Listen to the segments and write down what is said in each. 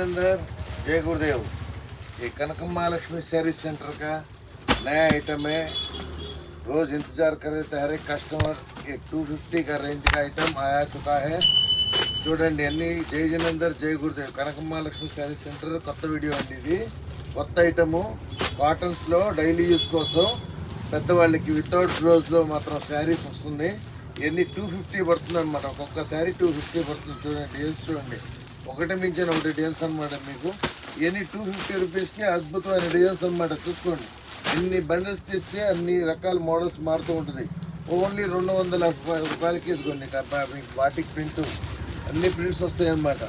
अंदर जय गुरुदेव ये कनक महालक्ष्मी सैरी सेंटर का नया आइटम है रोज इंतजार कर रहे थे हर एक कस्टमर ये 250 का रेंज का आइटम आया चुका है చూడండి అన్ని జై జనందర్ జై గురుదేవ్ కనక మహాలక్ష్మి శారీ సెంటర్ కొత్త వీడియో అండి ఇది కొత్త ఐటము కాటన్స్లో డైలీ యూస్ కోసం పెద్దవాళ్ళకి వితౌట్ బ్లౌజ్లో మాత్రం శారీస్ వస్తుంది ఇవన్నీ టూ ఫిఫ్టీ పడుతుంది అనమాట ఒక్కొక్క శారీ టూ ఫిఫ్టీ పడుతుంది చూడండి డిజైన్స్ చూడండి ఒకటి మించిన ఒకటి డిజైన్స్ అనమాట మీకు. ఎనీ టూ ఫిఫ్టీ రూపీస్కి అద్భుతమైన డిజైన్స్ అనమాట చూసుకోండి. ఎన్ని బండిల్స్ తీస్తే అన్ని రకాల మోడల్స్ మారుతూ ఉంటుంది. ఓన్లీ రెండు వందల రూపాయలకి ఇదిగోండి మీకు వాటికి ప్రింట్ అన్ని ప్రింట్స్ వస్తాయి అన్నమాట.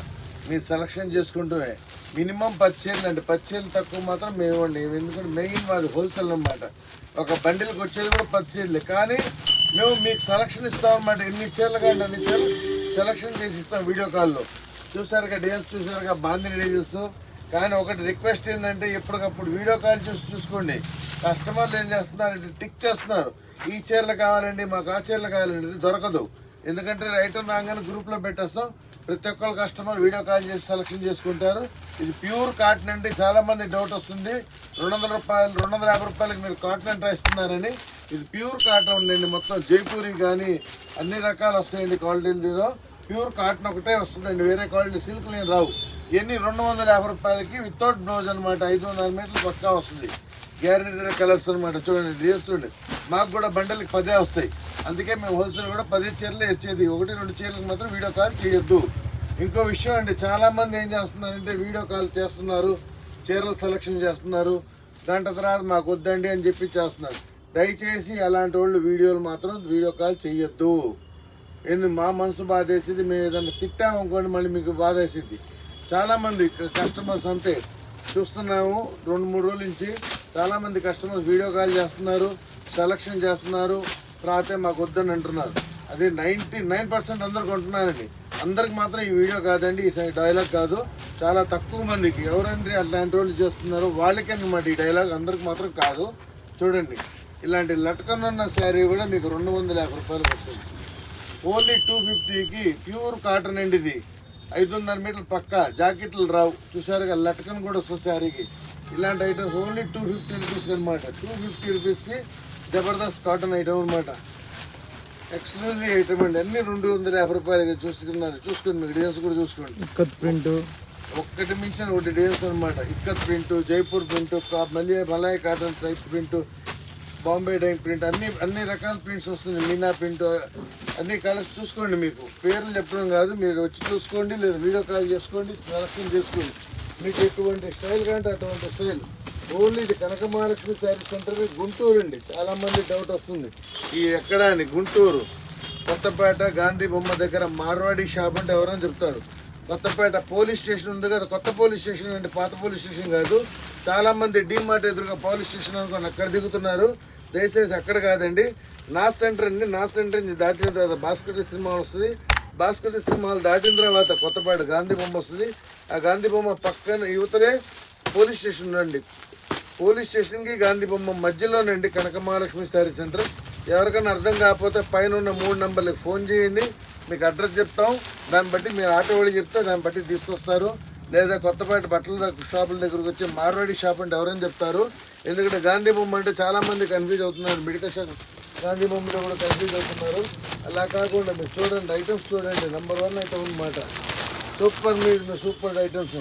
మీరు సెలక్షన్ చేసుకుంటూ మినిమం పచ్చేళ్ళు అంటే పచ్చేళ్ళు తక్కువ మాత్రం మేము ఎందుకంటే మెయిన్ మాది హోల్సేల్ అనమాట ఒక బండిల్కి వచ్చేది కూడా పచ్చేళ్ళు కానీ మేము మీకు సెలక్షన్ ఇస్తామన్నమాట ఎన్ని చీరలు కానీ అన్ని చీరలు సెలక్షన్ చేసి ఇస్తాం వీడియో కాల్లో చూసారుగా డిజైన్స్ చూసారుగా బాందిని డిజైన్స్ కానీ ఒకటి రిక్వెస్ట్ ఏంటంటే ఎప్పటికప్పుడు వీడియో కాల్ చేసి చూసుకోండి. కస్టమర్లు ఏం చేస్తున్నారంటే టిక్ చేస్తున్నారు. ఈ చీరలు కావాలండి మాకు ఆ చీరలు కావాలండి దొరకదు. ఎందుకంటే ఐటమ్ రాగానే గ్రూప్లో పెట్టేస్తాం. ప్రతి ఒక్కరు కస్టమర్ వీడియో కాల్ చేసి సెలెక్షన్ చేసుకుంటారు. ఇది ప్యూర్ కాటన్ అండి. చాలామంది డౌట్ వస్తుంది. రెండు వందల రూపాయలు రెండు వందల యాభై రూపాయలకి మీరు కాటన్ అంటే ఇస్తున్నారని. ఇది ప్యూర్ కాటన్ ఉందండి మొత్తం జైపూరి కానీ అన్ని రకాలు వస్తాయండి క్వాలిటీలో ప్యూర్ కాటన్ ఒకటే వస్తుందండి. వేరే క్వాలిటీ సిల్క్ లేని రావు. ఇవన్నీ రెండు వందల యాభై రూపాయలకి వితౌట్ బ్లౌజ్ అనమాట ఐదు వందల మీటర్లు పక్కా వస్తుంది. గ్యారెంటీ కలర్స్ అనమాట చూడండి చేస్తుండే చూడండి. మాకు కూడా బండలకి పదే వస్తాయి. అందుకే మేము హోల్సేల్ కూడా పది చీరలు వేసేది ఒకటి రెండు చీరలకు మాత్రం వీడియో కాల్ చేయొద్దు. ఇంకో విషయం అండి చాలామంది ఏం చేస్తున్నారంటే వీడియో కాల్ చేస్తున్నారు చీరలు సెలెక్షన్ చేస్తున్నారు. గంట తర్వాత మాకు వద్దండి అని చెప్పి చేస్తున్నారు. దయచేసి అలాంటి వాళ్ళు వీడియోలు మాత్రం వీడియో కాల్ చేయొద్దు. ఏంది మా మనసు బాధేసింది మేము ఏదైనా తిట్టామనుకోండి మళ్ళీ మీకు బాధేసింది. చాలామంది కస్టమర్స్ అంతే. చూస్తున్నాము రెండు మూడు రోజుల నుంచి చాలామంది కస్టమర్స్ వీడియో కాల్ చేస్తున్నారు సెలక్షన్ చేస్తున్నారు రాతే మాకు వద్దని అంటున్నారు. అది నైంటీ నైన్ పర్సెంట్ అందరు కొంటున్నారండి. అందరికి మాత్రం ఈ వీడియో కాదండి ఈ డైలాగ్ కాదు. చాలా తక్కువ మందికి. ఎవరండి అట్లాంటి రోజులు చేస్తున్నారో? వాళ్ళకే అనమాట ఈ డైలాగ్ అందరికి మాత్రం కాదు. చూడండి ఇలాంటి లటకనున్న ఉన్న శారీ కూడా మీకు రెండు వందల యాభై రూపాయలకు వస్తుంది. ఓన్లీ టూ ఫిఫ్టీకి ప్యూర్ కాటన్ అండి ఇది. ఐదు వందల మీటర్లు పక్క జాకెట్లు రావు. చూసారుగా లటకన్ కూడా వస్తుంది ఇలాంటి items only two fifty rupees అనమాట టూ ఫిఫ్టీ రూపీస్కి జబర్దస్త్ కాటన్ ఐటమ్ అనమాట ఎక్స్క్లూజివ్ ఐటమ్ అండి. అన్ని రెండు వందల యాభై రూపాయలకి చూసుకున్నారు. చూసుకోండి మీకు డిజైన్స్ కూడా చూసుకోండి. ఇక్కత్ ప్రింట్. ఒక్కటి మించిన ఒకటి డిజైన్స్ అనమాట ఇక్కత్ ప్రింట్ జైపూర్ ప్రింట్ మళ్ళీ Malay cotton type print. Bombay dyeing print అన్ని అన్ని రకాల ప్రింట్స్ వస్తున్నాయి. మీనా ప్రింట్ అన్ని కలర్స్ చూసుకోండి మీకు. పేర్లు చెప్పడం కాదు మీరు వచ్చి చూసుకోండి లేదా వీడియో కాల్ చేసుకోండి కలెక్షన్ చేసుకోండి. మీకు ఎటువంటి స్టైల్ కంటే అటువంటి స్టైల్ ఓన్లీ ఇది కనకమహాలక్ష్మి శారీ సెంటర్ గుంటూరు అండి. చాలామంది డౌట్ వస్తుంది. ఈ ఎక్కడ అని గుంటూరు కొత్తపేట గాంధీ బొమ్మ దగ్గర మార్వాడి షాప్ అంటే ఎవరైనా చెప్తారు? కొత్తపేట పోలీస్ స్టేషన్ ఉంది కదా కొత్త పోలీస్ స్టేషన్ అంటే పాత పోలీస్ స్టేషన్ కాదు. చాలామంది డీమార్ట్ ఎదురుగా పోలీస్ స్టేషన్ అనుకుని అక్కడ దిగుతున్నారు. దయచేసి అక్కడ కాదండి. నార్త్ సెంటర్ అండి నార్త్ సెంటర్ నుంచి దాటిన తర్వాత భాస్కర్ సినిమా వస్తుంది. భాస్కర్ సినిమాలు దాటిన తర్వాత కొత్తపేట గాంధీ బొమ్మ వస్తుంది. ఆ గాంధీ బొమ్మ పక్కన యువతలే పోలీస్ స్టేషన్ ఉందండి పోలీస్ స్టేషన్కి గాంధీ బొమ్మ మధ్యలోనండి కనక మహాలక్ష్మి శారీ సెంటర్. ఎవరికైనా అర్థం కాకపోతే పైన ఉన్న మూడు నెంబర్లకు ఫోన్ చేయండి. మీకు అడ్రస్ చెప్తాం దాన్ని బట్టి మీరు ఆటో వాళ్ళు చెప్తే దాన్ని బట్టి తీసుకొస్తారు. లేదా కొత్తపేట బట్టల షాపుల దగ్గరకు వచ్చి మార్వాడి షాప్ అంటే ఎవరైనా చెప్తారు. ఎందుకంటే గాంధీ బొమ్మ అంటే చాలామంది కన్ఫ్యూజ్ అవుతున్నారు. మెడికల్ షాప్ గాంధీ బొమ్మలో కూడా కన్ఫ్యూజ్ అవుతున్నారు. అలా కాకుండా మీరు చూడండి ఐటమ్స్ చూడండి. నెంబర్ వన్ అయితే ఉందన్నమాట సూపర్ మీరు సూపర్ ఐటమ్స్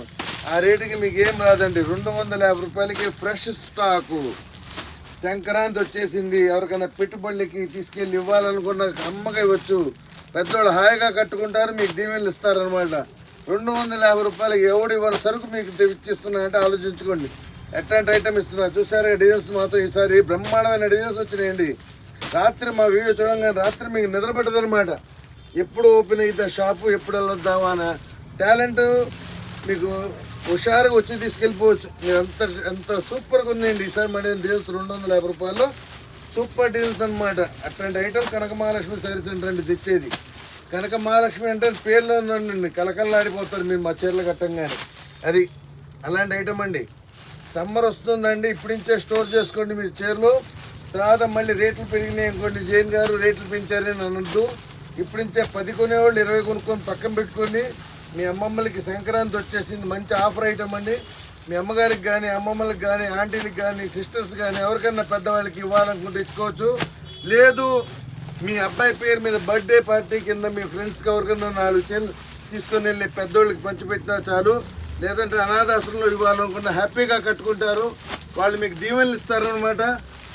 ఆ రేటుకి మీకు ఏం రాదండి. రెండు వందల యాభై రూపాయలకి ఫ్రెష్ స్టాకు సంక్రాంతి వచ్చేసింది. ఎవరికైనా పెట్టుబడులకి తీసుకెళ్ళి ఇవ్వాలనుకున్న అమ్మగా ఇవ్వచ్చు పెద్దోళ్ళు హాయిగా కట్టుకుంటారు మీకు దీవెనలు ఇస్తారనమాట రెండు వందల యాభై రూపాయలకి ఎవడు ఇవ్వని సరుకు మీకు ఇచ్చిస్తున్నా అంటే ఆలోచించుకోండి. ఎట్లాంటి ఐటమ్ ఇస్తున్నా? చూసారా డిజైన్స్ మాత్రం ఈసారి బ్రహ్మాండమైన డిజైన్స్ వచ్చినాయండి. రాత్రి మా వీడియో చూడంగానే రాత్రి మీకు నిద్రపట్టదనమాట ఎప్పుడు ఓపెన్ అయితే షాపు ఎప్పుడు వెళ్ళొద్దామా అన్న టాలెంట్ మీకు హుషారుగా వచ్చి తీసుకెళ్ళిపోవచ్చు. మీరు ఎంత ఎంత సూపర్గా ఉందండి. ఈసారి మన డిజైన్స్ రెండు వందల యాభై రూపాయలు సూపర్ డీల్స్ అనమాట అట్లాంటి ఐటమ్ కనక మహాలక్ష్మి శారీ సెంటర్ అండి తెచ్చేది. కనక మహాలక్ష్మి అంటే పేర్లో ఉందండి కలకల్లాడిపోతారు మీరు మా చీరలు కట్టంగానే. అది అలాంటి ఐటమ్ అండి. సమ్మర్ వస్తుందండి ఇప్పటి నుంచే స్టోర్ చేసుకోండి మీరు చీరలు. తర్వాత మళ్ళీ రేట్లు పెరిగినాయి అనుకోండి జైన్ గారు రేట్లు పెంచారని అనొద్దు. ఇప్పటి నుంచే పది కొనేవాళ్ళు ఇరవై కొనుక్కొని పక్కన పెట్టుకొని మీ అమ్మమ్మలకి సంక్రాంతి వచ్చేసింది మంచి ఆఫర్ ఐటమ్ అండి. మీ అమ్మగారికి కానీ అమ్మమ్మలకి కానీ ఆంటీలకు కానీ సిస్టర్స్ కానీ ఎవరికైనా పెద్దవాళ్ళకి ఇవ్వాలనుకుంటే ఇచ్చుకోవచ్చు. లేదు మీ అబ్బాయి పేరు మీద బర్త్డే పార్టీ కింద మీ ఫ్రెండ్స్కి ఎవరికైనా నాలుగు చేలు తీసుకొని వెళ్ళి పెద్దోళ్ళకి పంచిపెట్టినా చాలు. లేదంటే అనాథాశ్రమంలో ఇవ్వాలనుకున్న హ్యాపీగా కట్టుకుంటారు. వాళ్ళు మీకు దీవెనలు ఇస్తారనమాట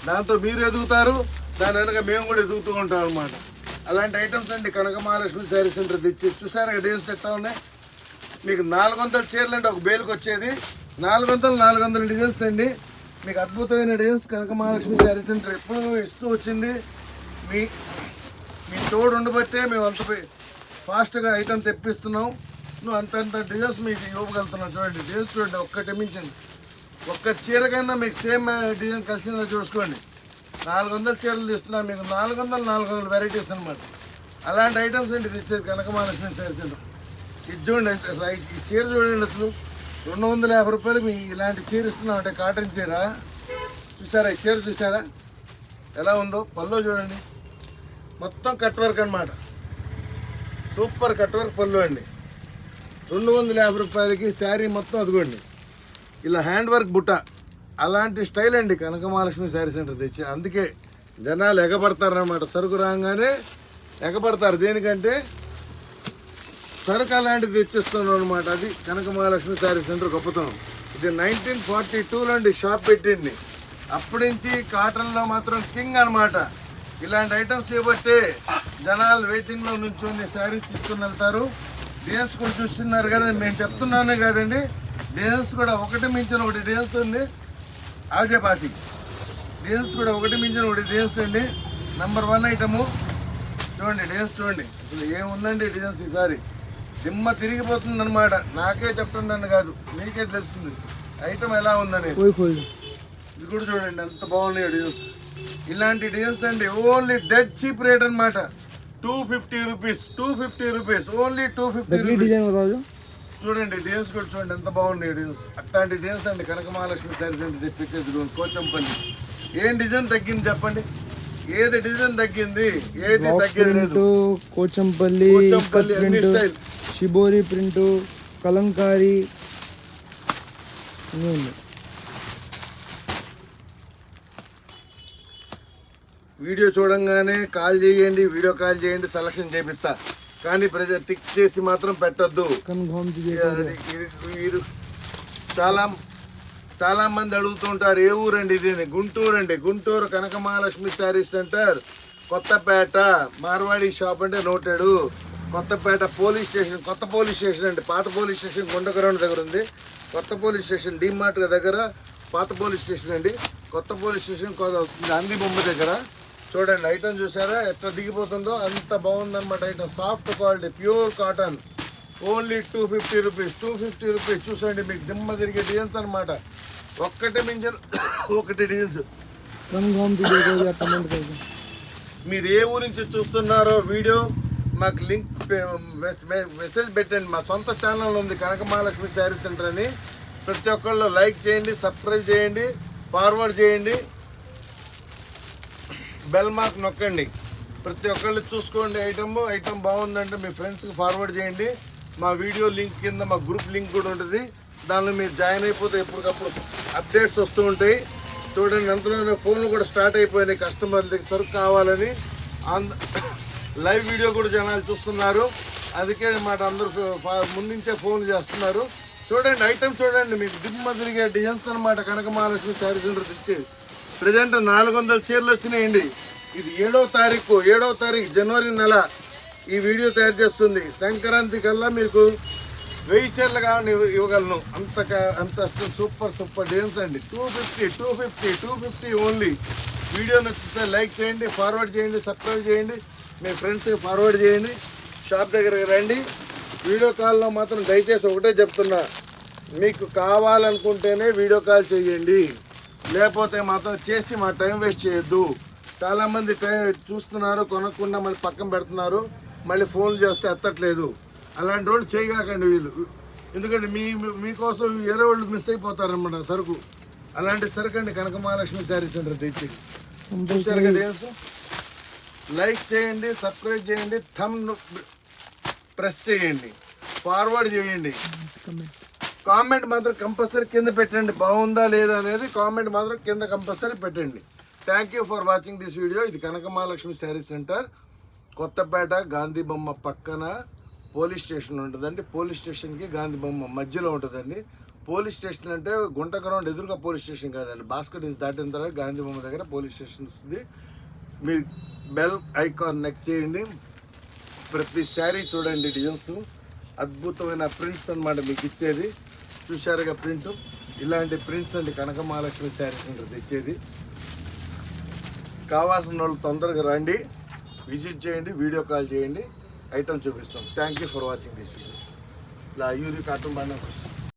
దాంతో మీరు ఎదుగుతారు. దాని వెనక మేము కూడా ఎదుగుతూ ఉంటాం అనమాట అలాంటి ఐటమ్స్ అండి. కనకమహాలక్ష్మి శారీ సెంటర్ తెచ్చి చూసారు డిజైన్స్ ఎట్లా ఉన్నాయి? మీకు నాలుగు వందల చీరలు అంటే ఒక బేలుకి వచ్చేది నాలుగు వందలు నాలుగు వందల డిజైన్స్ అండి. మీకు అద్భుతమైన డిజైన్స్ కనక మహాలక్ష్మి శారీ సెంటర్ ఎప్పుడు ఇస్తూ వచ్చింది. మీ మీ తోడు ఉండబట్టే మేము అంత ఫాస్ట్గా ఐటమ్ తెప్పిస్తున్నాం. నువ్వు అంత అంత డిజైన్స్ మీకు ఇవ్వగలుగుతున్నాం. చూడండి డిజైన్స్ చూడండి ఒక్కటి మించండి ఒక్క చీరకైనా మీకు సేమ్ డిజైన్ కలిసిందో చూసుకోండి. నాలుగు వందల చీరలు తీస్తున్నాం మీకు నాలుగు వందల నాలుగు వందల వెరైటీస్ అనమాట అలాంటి ఐటమ్స్ అండి తెచ్చేది కనక మహాలక్ష్మి శారీ సెంటర్. ఇది చూడండి ఈ చీర చూడండి అసలు. రెండు వందల యాభై రూపాయలు మీ ఇలాంటి చీర ఇస్తున్నాం అంటే కాటన్ చీర. చూసారా? ఈ చీర చూసారా? ఎలా ఉందో? పల్లో చూడండి. మొత్తం కట్ వర్క్ అనమాట సూపర్ కట్ వర్క్ పళ్ళు అండి. రెండు వందల యాభై రూపాయలకి శారీ మొత్తం అదిగోండి. ఇలా హ్యాండ్ వర్క్ బుట్ట. అలాంటి స్టైల్ అండి కనక మహాలక్ష్మి శారీ సెంటర్ తెచ్చి. అందుకే జనాలు ఎగబడతారనమాట సరుకు రాగానే ఎగబడతారు. దేనికంటే సరక లాంటిది తెచ్చిస్తున్నాం అనమాట అది కనక మహాలక్ష్మి శారీ సెంటర్ గొప్పతనం. ఇది నైన్టీన్ ఫార్టీ టూలో షాప్ పెట్టింది. అప్పటి నుంచి కాటన్లో మాత్రం కింగ్ అనమాట ఇలాంటి ఐటమ్స్ చేయబట్టే జనాలు వెయిటింగ్లో నుంచొని శారీస్ తీసుకుని వెళ్తారు. డిజైన్స్ కూడా చూస్తున్నారు కదా మేము చెప్తున్నానే కాదండి. డిజైన్స్ కూడా ఒకటి మించిన ఒకటి డిజైన్స్ ఉంది. ఆజేపాసి డిజైన్స్ కూడా ఒకటి మించిన ఒకటి డిజైన్స్ అండి. నెంబర్ వన్ ఐటము చూడండి డిజైన్స్ చూడండి. అసలు ఏముందండి డిజైన్స్ ఈసారి దిమ్మ తిరిగిపోతుంది అనమాట నాకే చెప్తున్నాను కాదు. మీకే తెలుస్తుంది. ఐటమ్ ఎలా ఉందని ఇది కూడా చూడండి ఎంత బాగున్నాయి డిజైన్స్ ఇలాంటి డిజైన్స్ అండి ఓన్లీ డెడ్ చీప్ రేట్ అనమాట two fifty rupees two fifty rupees only two fifty చూడండి డిజైన్స్ కూడా చూడండి ఎంత బాగున్నాయి డిజైన్స్ అట్లాంటి డిజైన్స్ అండి కనకమహాలక్ష్మి సారీస్ అండి తెప్పించేది కోచంపల్లి. ఏం డిజైన్ తగ్గింది చెప్పండి? ఏది డిజైన్ తగ్గింది? ఏది తగ్గింది లేదు. కోచంపల్లి షిబోరి ప్రింట్ కలంకారీ అన్నీ ఉన్నాయి. వీడియో చూడంగానే కాల్ చేయండి వీడియో కాల్ చేయండి సెలక్షన్ చేపిస్తా. కానీ ప్రజలు టిక్ చేసి మాత్రం పెట్టొద్దు. కన్ఫర్మ్ వీరు చాలా చాలా మంది అడుగుతుంటారు ఏ ఊరండి ఇది? గుంటూరు అండి Guntur Kanaka Mahalakshmi sarees centre Kothapeta Marwadi shop అంటే నోటాడు. కొత్తపేట పోలీస్ స్టేషన్ కొత్త పోలీస్ స్టేషన్ అండి. పాత పోలీస్ స్టేషన్ గుండగ్రౌండ్ దగ్గర ఉంది. కొత్త పోలీస్ స్టేషన్ మార్ట్ దగ్గర పాత పోలీస్ స్టేషన్ అండి. కొత్త పోలీస్ స్టేషన్ గాంధీ బొమ్మ దగ్గర. చూడండి ఐటమ్ చూసారా? ఎట్లా దిగిపోతుందో అంత బాగుందన్నమాట item. Soft quality pure cotton. Only two fifty rupees. Two fifty rupees. చూసండి మీకు దిమ్మ తిరిగే డిజైన్స్ అనమాట ఒక్కటి మించిన ఒకటి డిజైన్స్ మీరు ఏ ఊరించి చూస్తున్నారో వీడియో మాకు లింక్ మెసేజ్ పెట్టండి. మా సొంత ఛానల్ ఉంది కనకమహాలక్ష్మి శారీ సెంటర్ అని. ప్రతి ఒక్కళ్ళు లైక్ చేయండి సబ్స్క్రైబ్ చేయండి ఫార్వర్డ్ చేయండి. బెల్ మార్క్ నొక్కండి. ప్రతి ఒక్కళ్ళు చూసుకోండి ఐటమ్. ఐటమ్ బాగుందంటే మీ ఫ్రెండ్స్కి ఫార్వర్డ్ చేయండి. మా వీడియో లింక్ కింద మా గ్రూప్ లింక్ కూడా ఉంటుంది. దానిలో మీరు జాయిన్ అయిపోతే ఎప్పటికప్పుడు అప్డేట్స్ వస్తూ ఉంటాయి. చూడండి అంతలోనే ఫోన్లు కూడా స్టార్ట్ అయిపోయినాయి. కస్టమర్లకి సరుకు కావాలని. ఆన్ లైవ్ వీడియో కూడా జనాలు చూస్తున్నారు. అందుకే మాట అందరూ ముందుంచే ఫోన్ చేస్తున్నారు. చూడండి ఐటమ్ చూడండి మీకు. దిమ్మ తిరిగే డిజైన్స్ అనమాట కనక మహాలక్ష్మి శారీ సెంటర్ తెచ్చి ప్రజెంట్ నాలుగు వందల చీరలు వచ్చినాయండి. ఇది ఏడో తారీఖు ఏడో తారీఖు జనవరి నెల ఈ వీడియో తయారు చేస్తుంది. సంక్రాంతి కల్లా మీకు వెయ్యి చీరలు కావాలని ఇవ్వగలను. అంత అంత సూపర్ సూపర్ డిజైన్స్ అండి. Two fifty two fifty two fifty only video నచ్చితే లైక్ చేయండి ఫార్వర్డ్ చేయండి సబ్స్క్రైబ్ చేయండి. మీ ఫ్రెండ్స్కి ఫార్వర్డ్ చేయండి. షాప్ దగ్గరికి రండి. వీడియో కాల్లో మాత్రం దయచేసి ఒకటే చెప్తున్నా. మీకు కావాలనుకుంటేనే వీడియో కాల్ చేయండి. లేకపోతే మాత్రం చేసి మా టైం వేస్ట్ చేయొద్దు. చాలామంది టైం చూస్తున్నారు కొనకుండా మళ్ళీ పక్కన పెడుతున్నారు. మళ్ళీ ఫోన్లు చేస్తే ఎత్తట్లేదు. అలాంటి వాళ్ళు చేయగాకండి వీళ్ళు. ఎందుకంటే మీ మీకోసం వేరే వాళ్ళు మిస్ అయిపోతారన్నమాట సరుకు. అలాంటి సరుకు అండి కనక మహాలక్ష్మి శారీ సెంటర్ తెచ్చి చూసారు కదా? లైక్ చేయండి సబ్స్క్రైబ్ చేయండి థమ్ ప్రెస్ చేయండి ఫార్వర్డ్ చేయండి. కామెంట్ మాత్రం కంపల్సరీ కింద పెట్టండి బాగుందా లేదా అనేది కామెంట్ మాత్రం కింద కంపల్సరీ పెట్టండి. Thank you for watching this video ఇది కనకమహాలక్ష్మి శారీ సెంటర్ కొత్తపేట గాంధీ బొమ్మ పక్కన పోలీస్ స్టేషన్ ఉంటుందండి. పోలీస్ స్టేషన్కి గాంధీ బొమ్మ మధ్యలో ఉంటుందండి. పోలీస్ స్టేషన్ అంటే గుంట గ్రౌండ్ ఎదురుగా పోలీస్ స్టేషన్ కాదండి. బాస్కెట్ ఇస్ దాటిన తర్వాత గాంధీ బొమ్మ దగ్గర పోలీస్ స్టేషన్ వస్తుంది. మీరు బెల్ ఐకాన్ నెక్ చేయండి. ప్రతి శారీ చూడండి డిజైన్స్ అద్భుతమైన ప్రింట్స్ అనమాట మీకు ఇచ్చేది. చూశారుగా ప్రింట్ ఇలాంటి ప్రింట్స్ అండి కనక మహాలక్ష్మి శారీస్ సెంటర్ తెచ్చేది. కావాల్సిన వాళ్ళు తొందరగా రండి. విజిట్ చేయండి వీడియో కాల్ చేయండి. ఐటమ్ చూపిస్తాం. Thank you for watching this video ఇలా యూరి కార్టూన్ బాగా